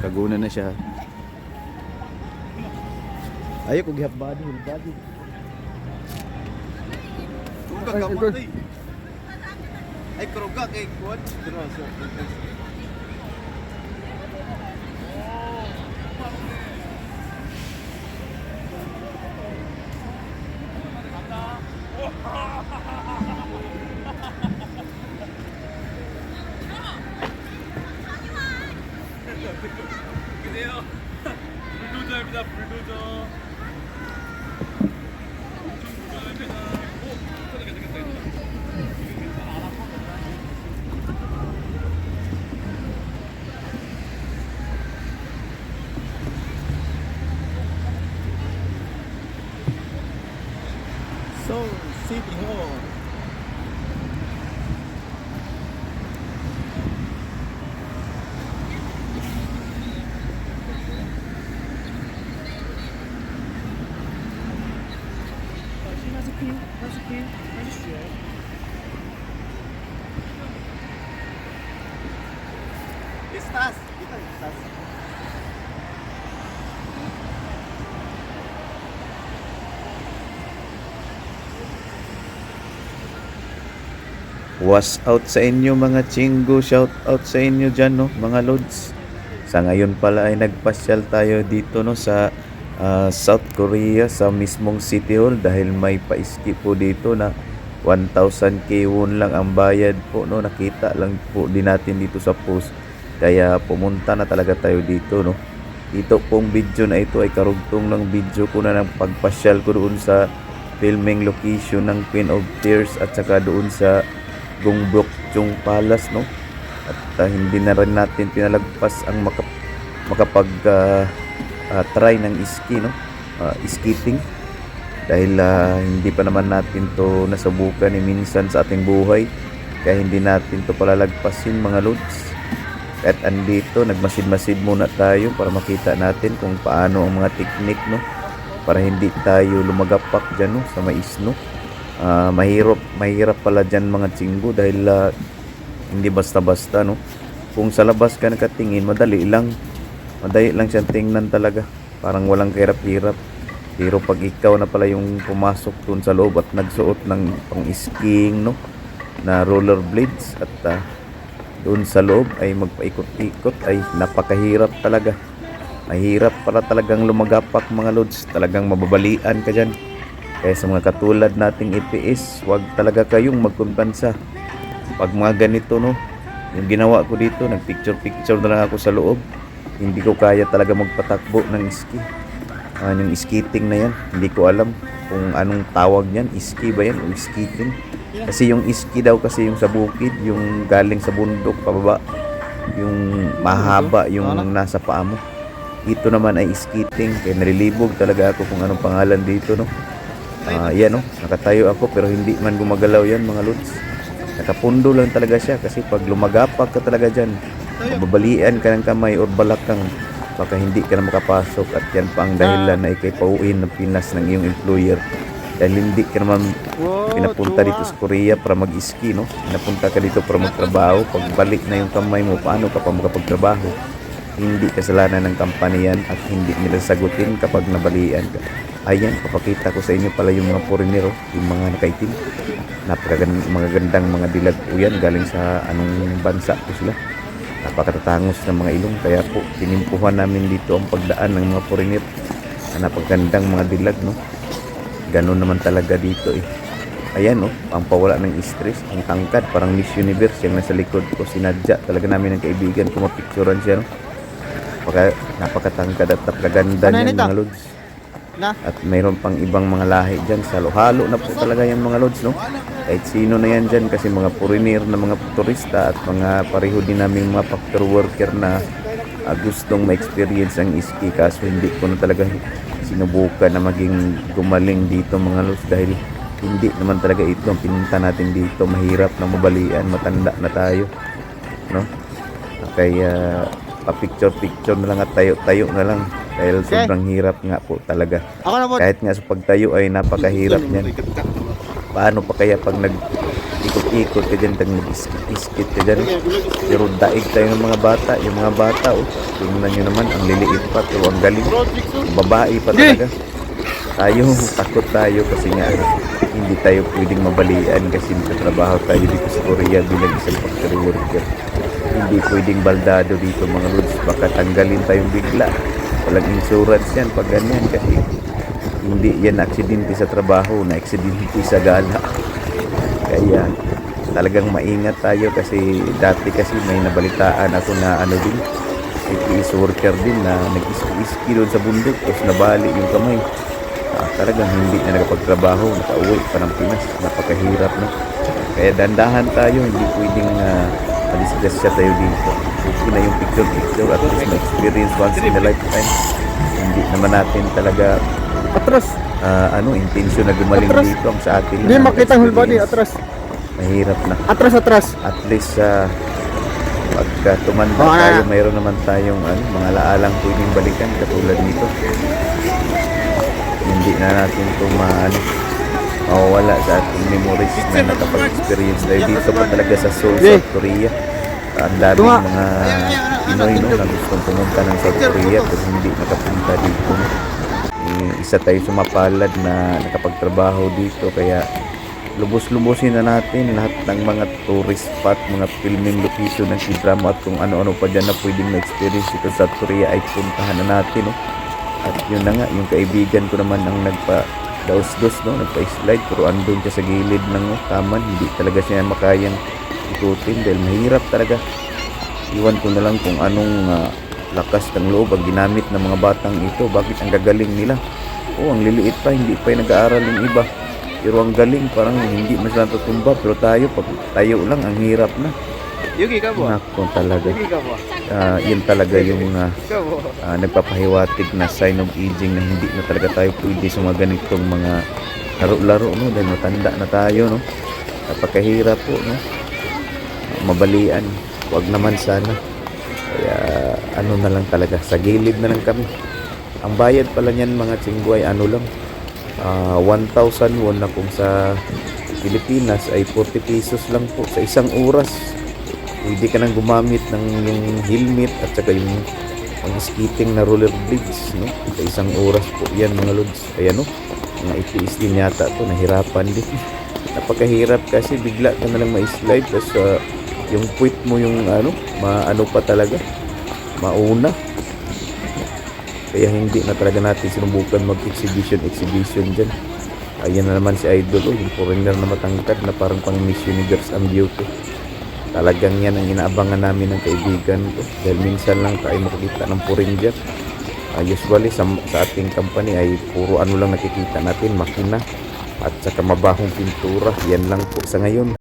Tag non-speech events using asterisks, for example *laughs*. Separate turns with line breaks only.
Kaguna na siya. Ayaw ko gihap body, whole body.
Kuruga ka. Ay kuruga kay kuwan.
안녕하세요. 불도저입니다. 불도저. 走，西平路。Where's the key?
Where's the key? Listas!
Was out sa inyo mga chinggo, shout out sa inyo dyan no, mga lods. Sa ngayon pala ay nagpasyal tayo dito no sa ah, South Korea sa mismong City Hall dahil may paiski po dito na 1,000 K-won lang ang bayad po no. Nakita lang po din natin dito sa post. Kaya pumunta na talaga tayo dito no. Ito pong video na ito ay karugtong ng video ko na ng pagpasyal ko doon sa filming location ng Queen of Tears at saka doon sa Gongbok Chung Palace no at ah, hindi na rin natin pinalagpas ang maka, makapag ah, ah, try ng ski no? Ah, skating dahil ah, hindi pa naman natin to nasubukan ni minsan sa ating buhay. Kaya hindi natin to palalagpasin mga lods at andito nagmasid-masid muna tayo para makita natin kung paano ang mga technique no? Para hindi tayo lumagapak dyan no? Sa mais no? Ah, mahirap mahirap pala dyan mga chinggo dahil ah, hindi basta-basta no? Kung sa labas ka nakatingin madali lang madali lang siyang tingnan talaga. Parang walang kahirap-hirap. Pero pag ikaw na pala yung pumasok dun sa loob at nagsuot ng pang skiing no na rollerblades at ah, doon sa loob ay magpaikot-ikot ay napakahirap talaga. Mahirap para talagang lumagapak mga lods. Talagang mababalian ka dyan. Kaya sa mga katulad nating EPS, wag talaga kayong magkumpansa. Pag mga ganito no, yung ginawa ko dito, nagpicture-picture na lang ako sa loob. Hindi ko kaya talaga magpatakbo ng ski. Ah, yung skating na yan, hindi ko alam kung anong tawag niyan, ski ba yan o skating. Kasi yung ski daw kasi yung sa bukid, yung galing sa bundok pababa, yung mahaba yung nasa paa mo. Ito naman ay skating, kaya nalilibog talaga ako kung anong pangalan dito no. Ah, yan oh, nakatayo ako pero hindi man gumagalaw yan mga lods. Nakapundo lang talaga siya kasi pag lumagapak ka talaga dyan, mababalian ka ng kamay or balakang baka hindi ka na makapasok at yan pa ang dahilan na ikay pauwiin ng Pinas ng iyong employer dahil hindi ka naman pinapunta dito sa Korea para mag-ski no? Pinapunta ka dito para magtrabaho. Pag balik na yung kamay mo paano ka pa makapagtrabaho? Hindi kasalanan ng company yan at hindi nila sagutin kapag nabalian ka. Ayan, papakita ko sa inyo pala yung mga foreigner, oh, yung mga nakaitim. Napakagandang mga gandang mga dilag po yan. Galing sa anong bansa po sila. Napakatatangos ng mga ilong kaya po tinimpuhan namin dito ang pagdaan ng mga foreigner. Napakagandang mga dilag no. Ganon naman talaga dito eh. Ayan no, ang pawala ng stress, ang tangkad, parang Miss Universe yung nasa likod ko, sinadya talaga namin ng kaibigan ko mapicturan siya no. Napaka, napakatangkad at napakaganda
Ano ito?
mga lods.
Na?
At mayroon pang ibang mga lahi dyan. Halo-halo na po talaga yung mga lods, no? Kahit sino na yan dyan kasi mga foreigner na mga turista at mga pareho din namin mga factory worker na ah, gustong ma-experience ang ski kaso hindi ko na talaga sinubukan na maging gumaling dito mga lods dahil hindi naman talaga ito ang pinunta natin dito. Mahirap na mabalian matanda na tayo no? Kaya pa-picture picture na lang at tayo-tayo na lang dahil
Okay.
sobrang hirap nga po talaga. Kahit nga sa pagtayo ay napakahirap niyan paano pa kaya pag nag ikot-ikot ka dyan, tang iskit-iskit ka dyan. Pero daig tayo ng mga bata. Yung mga bata, oh, tingnan nyo naman, ang liliit pa, pero ang galing. Babae pa talaga. Tayo, takot tayo kasi nga ano, hindi tayo pwedeng mabalian kasi nagtatrabaho tayo dito sa Korea bilang isang factory worker. Hindi pwedeng baldado dito mga lods. Baka tanggalin tayong bigla. Walang insurance yan pag ganyan kasi hindi yan aksidente sa trabaho na aksidente sa gala. Kaya talagang maingat tayo kasi dati kasi may nabalitaan ako na ano din APS worker din na nag-iski doon sa bundok tapos nabali yung kamay. Ah, talagang hindi na nakapagtrabaho, nakauwi pa ng Pinas. Napakahirap no. Kaya dandahan tayo, hindi pwedeng uh, madisgrasya tayo dito. Okay na yung picture-picture at least ma-experience once in a lifetime. Hindi naman natin talaga
Atras.
ah, ano, intention na gumaling
Atras.
dito ang sa atin.
Hindi makita ang whole body. Atras.
Mahirap na.
Atras, atras.
At least sa pagka tumanda
ano
tayo, mayroon naman tayong ano, mga laalang pwedeng balikan katulad nito. Hindi na natin ito maano, mawawala sa ating memories na nakapag-experience tayo dito pa talaga sa Seoul. South Korea. Ang daming mga Pinoy no, na gustong pumunta ng South Korea pero hindi nakapunta dito. Isa tayo sumapalad na nakapagtrabaho dito kaya lubos-lubosin na natin lahat ng mga tourist spot, mga filming location ng K-drama at kung ano-ano pa dyan na pwedeng ma-experience dito sa Korea ay puntahan na natin. No? At yun na nga, yung kaibigan ko naman ang nagpa daos-dos, no? nagpa-slide pero andun siya sa gilid ng no, taman. Hindi talaga siya makayang ikutin dahil mahirap talaga. Iwan ko na lang kung anong ah, lakas ng loob ang ginamit ng mga batang ito. Bakit ang gagaling nila? Oh, ang liliit pa, hindi pa nag-aaral yung iba. Pero ang galing, parang hindi man sila tutumba. Pero tayo, pag tayo lang, ang hirap na.
Yugi ka po.
Nako talaga.
Yugi ka po.
Ah, yun talaga yung
po.
ah, nagpapahiwatig na sign of aging na hindi na talaga tayo pwede sa mga ganitong mga laro-laro no dahil matanda na tayo no napakahirap po no mabalian wag naman sana kaya ano na lang talaga sa gilid na lang kami. Ang bayad pala niyan mga tsingguay ano lang ah, 1,000 won na kung sa Pilipinas ay 40 pesos lang po sa isang oras. Pwede ka nang gumamit ng yung helmet at saka yung pang skating na rollerblades no? Sa isang oras po yan mga lods. Ayan no? Mga itiis din yata to nahirapan din. *laughs* Napakahirap kasi bigla ka na lang ma-slide tapos ah, yung puwit mo yung ano maano pa talaga mauna. Kaya hindi na talaga natin sinubukan mag-exhibition exhibition dyan. Ayan na naman si Idol oh, yung foreigner na matangkad na parang pang Miss Universe ang beauty. Talagang yan ang inaabangan namin ng kaibigan ko. Dahil minsan lang tayo makikita ng foreigner. Ah, usually sa, sa ating company ay puro ano lang nakikita natin makina at saka mabahong pintura. Yan lang po sa ngayon